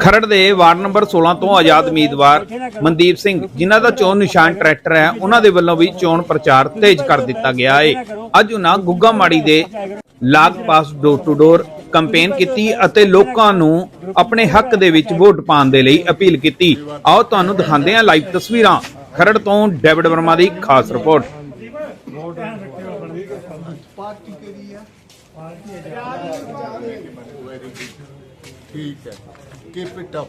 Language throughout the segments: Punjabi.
ਖਰੜ ਦੇ ਵਾਰਡ ਨੰਬਰ 16 ਤੋਂ ਆਜ਼ਾਦ ਉਮੀਦਵਾਰ ਮਨਦੀਪ ਸਿੰਘ, ਜਿਨ੍ਹਾਂ ਦਾ ਚੋਣ ਨਿਸ਼ਾਨ ਟਰੈਕਟਰ ਹੈ, ਉਹਨਾਂ ਦੇ ਵੱਲੋਂ ਵੀ ਚੋਣ ਪ੍ਰਚਾਰ ਤੇਜ਼ ਕਰ ਦਿੱਤਾ ਗਿਆ ਹੈ ਅੱਜ ਉਹਨਾਂ ਗੁੱਗਾ ਮਾੜੀ ਦੇ ਲਾਗ ਪਾਸ ਡੋਰ ਟੂ ਡੋਰ ਕੰਪੇਨ ਕੀਤੀ ਅਤੇ ਲੋਕਾਂ ਨੂੰ ਆਪਣੇ ਹੱਕ ਦੇ ਵਿੱਚ ਵੋਟ ਪਾਉਣ ਦੇ ਲਈ ਅਪੀਲ ਕੀਤੀ। ਆਓ ਤੁਹਾਨੂੰ ਦਿਖਾਉਂਦੇ ਹਾਂ ਲਾਈਵ ਤਸਵੀਰਾਂ। ਖਰੜ ਤੋਂ ਡੇਵਿਡ ਵਰਮਾ ਦੀ ਖਾਸ ਰਿਪੋਰਟ। ਠੀਕ ਹੈ। ਕੀਪ ਇਟ ਅਪ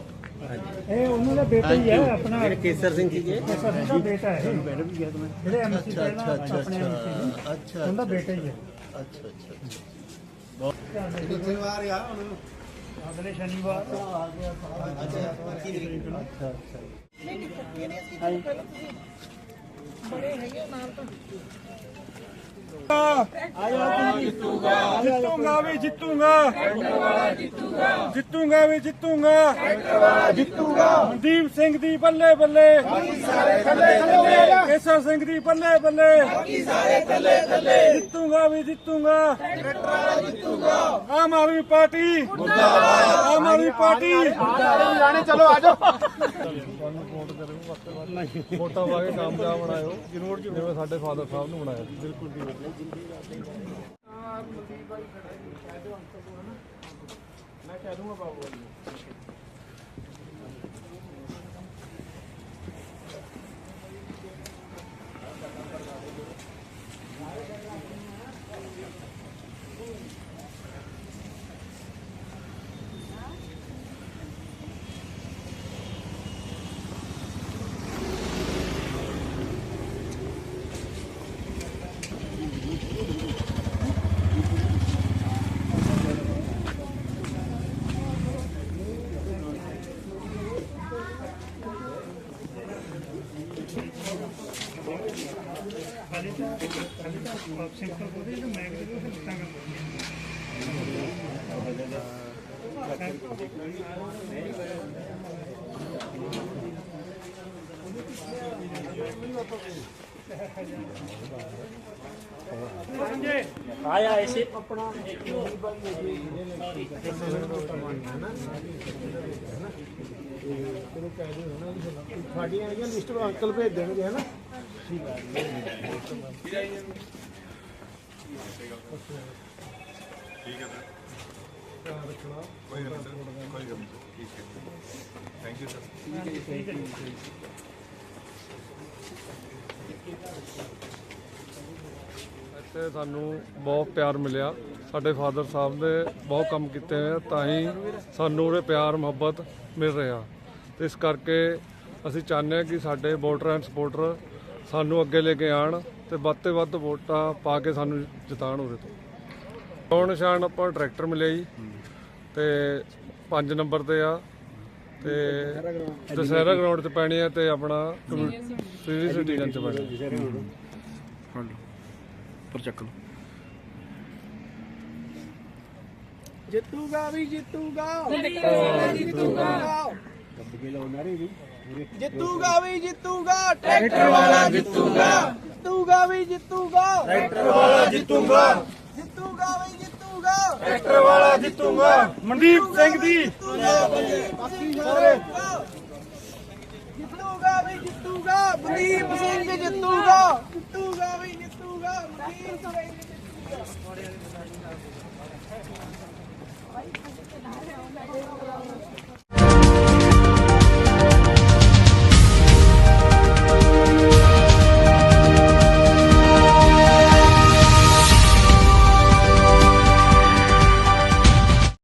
ਇਹ ਉਹਨਾਂ ਦਾ ਬੇਟਾ ਹੀ ਹੈ ਆਪਣਾ ਮੇਰੇ ਕੇਸਰ ਸਿੰਘ ਜੀ ਜੀ ਕੇਸਰ ਸਿੰਘ ਦਾ ਬੇਟਾ ਹੈ। ਜਿਹੜੇ ਐਮਸੀ ਅੱਛਾ ਪਹਿਲਾਂ ਅੱਛਾ ਅੱਛਾ ਆਪਣੇ ਐਮਸੀ ਅੱਛਾ ਅੱਛਾ ਉਹਦਾ ਬੇਟਾ ਹੀ ਹੈ। ਅੱਛਾ ਅੱਛਾ ਅੱਛਾ। ਕਿੱਥੇ ਵਾਰ ਆ ਅਗਲੇ ਸ਼ਨੀਵਾਰ। ਜਿੱਤੂਗਾ ਵੀ ਜਿੱਤੂਗਾ। ਜਿੱਤੂਗਾ ਵੀ ਜਿੱਤੂਗਾ। ਜਿੱਤੂਗਾ। ਮਨਦੀਪ ਸਿੰਘ ਦੀ ਬੱਲੇ ਬੱਲੇ। ਕੇਸਰ ਸਿੰਘ ਦੀ ਬੱਲੇ ਬੱਲੇ। ਜਿੱਤੂਗਾ ਵੀ ਜਿੱਤੂਗਾ। ਆਮ ਆਦਮੀ ਪਾਰਟੀ। ਆਮ ਆਦਮੀ ਪਾਰਟੀ। ਵੋਟਾਂ ਪਾ ਕੇ ਕਾਮਯਾਬ ਬਣਾਇਓ। ਜ਼ਰੂਰ ਜਿਵੇਂ ਸਾਡੇ ਫਾਦਰ ਸਾਹਿਬ ਨੂੰ ਬਣਾਇਆ ਮੈਂ ਕਹਿ ਦੂੰਗਾ ਬਿਲਕੁਲ ਜੀ ਸਿੰਪਲ ਉਹਦੇ ਜੋ ਮੈਂ ਕਿਹਾ ਉਹ ਲਿਖਾਂ ਸਾਡੀਆਂ ਜਿਹੜੀਆਂ ਲਿਸਟ ਅੰਕਲ ਭੇਜ ਦੇਣਗੇ ਹਨਾ? ਇੱਥੇ ਸਾਨੂੰ ਬਹੁਤ ਪਿਆਰ ਮਿਲਿਆ। ਸਾਡੇ ਫਾਦਰ ਸਾਹਿਬ ਨੇ ਬਹੁਤ ਕੰਮ ਕੀਤੇ ਹੋਏ ਤਾਂ ਹੀ ਸਾਨੂੰ ਉਹਦੇ ਪਿਆਰ, ਮੁਹੱਬਤ ਮਿਲ ਰਿਹਾ। ਤੇ ਇਸ ਕਰਕੇ ਅਸੀਂ ਚਾਹੁੰਦੇ ਹਾਂ ਕਿ ਸਾਡੇ ਵੋਟਰ ਐਂਡ ਸਪੋਰਟਰ ਸਾਨੂੰ ਅੱਗੇ ਲੈ ਕੇ ਆਣ ਤੇ ਵੱਧ ਤੋਂ ਵੱਧ ਵੋਟਾਂ ਪਾ ਕੇ ਸਾਨੂੰ ਜਿਤਾਣ ਉਹਦੇ ਤੋਂ। ਚੋਣ ਨਿਸ਼ਾਨ ਆਪਾਂ ਟਰੈਕਟਰ ਮਿਲਿਆ ਜੀ ਤੇ 5 ਨੰਬਰ ਤੇ ਆ ਤੇ ਦਸਹਿਰਾ ਗਰਾਊਂਡ 'ਚ ਪੈਣੀ ਆ ਤੇ ਆਪਣਾ ਸੀਰੀ ਸਿਟੀਜ਼ਨ 'ਚ ਪੈਣੀ ਆ। ਜਿੱਤੂਗਾ ਵੀ ਜਿੱਤੂਗਾ। ਜਿੱਤੂਗਾ ਵੀ ਜਿੱਤੂਗਾ ਟਰੈਕਟਰ ਵਾਲਾ ਜਿੱਤੂਗਾ ਜਿੱਤੂਗਾ ਵੀ ਜਿੱਤੂਗਾ ਟਰੈਕਟਰ ਵਾਲਾ ਜਿੱਤੂਗਾ ਜਿੱਤੂਗਾ ਵੀ ਜਿੱਤੂਗਾ ਟਰੈਕਟਰ ਵਾਲਾ ਜਿੱਤੂਗਾ ਮਨਦੀਪ ਸਿੰਘ ਦੀ ਜਿੱਤੂਗਾ ਵੀ ਜਿੱਤੂਗਾ ਮਨਦੀਪ ਸਿੰਘ ਜਿੱਤੂਗਾ ਜਿੱਤੂਗਾ ਵੀ ਜਿੱਤੂਗਾ ਮਨਦੀਪ ਸਿੰਘ ਜਿੱਤੂਗਾ